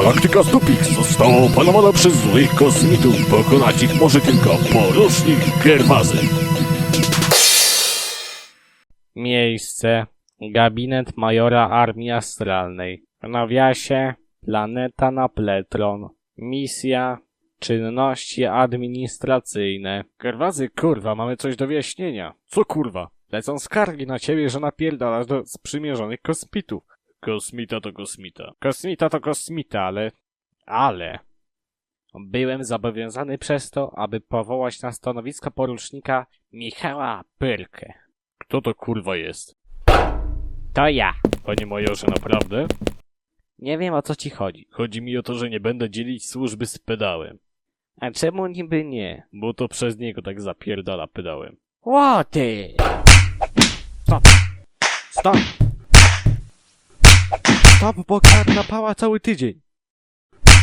Galaktyka Stupix została opanowana przez złych kosmitów. Pokonać ich może tylko porusznik Gerwazy. Miejsce. Gabinet Majora Armii Astralnej. W nawiasie Planeta na Pletron. Misja Czynności administracyjne. Gerwazy, kurwa, mamy coś do wyjaśnienia. Co kurwa? Lecą skargi na ciebie, że napierdalasz do sprzymierzonych kosmitów. Kosmita to kosmita. Kosmita to kosmita, ale... Ale... Byłem zobowiązany przez to, aby powołać na stanowisko porucznika Michała Pyrkę. Kto to kurwa jest? To ja. Panie majorze, naprawdę? Nie wiem o co ci chodzi. Chodzi mi o to, że nie będę dzielić służby z pedałem. A czemu niby nie? Bo to przez niego tak zapierdala pedałem. Łoty! Stop! Stop! Stop, bo kar napała cały tydzień.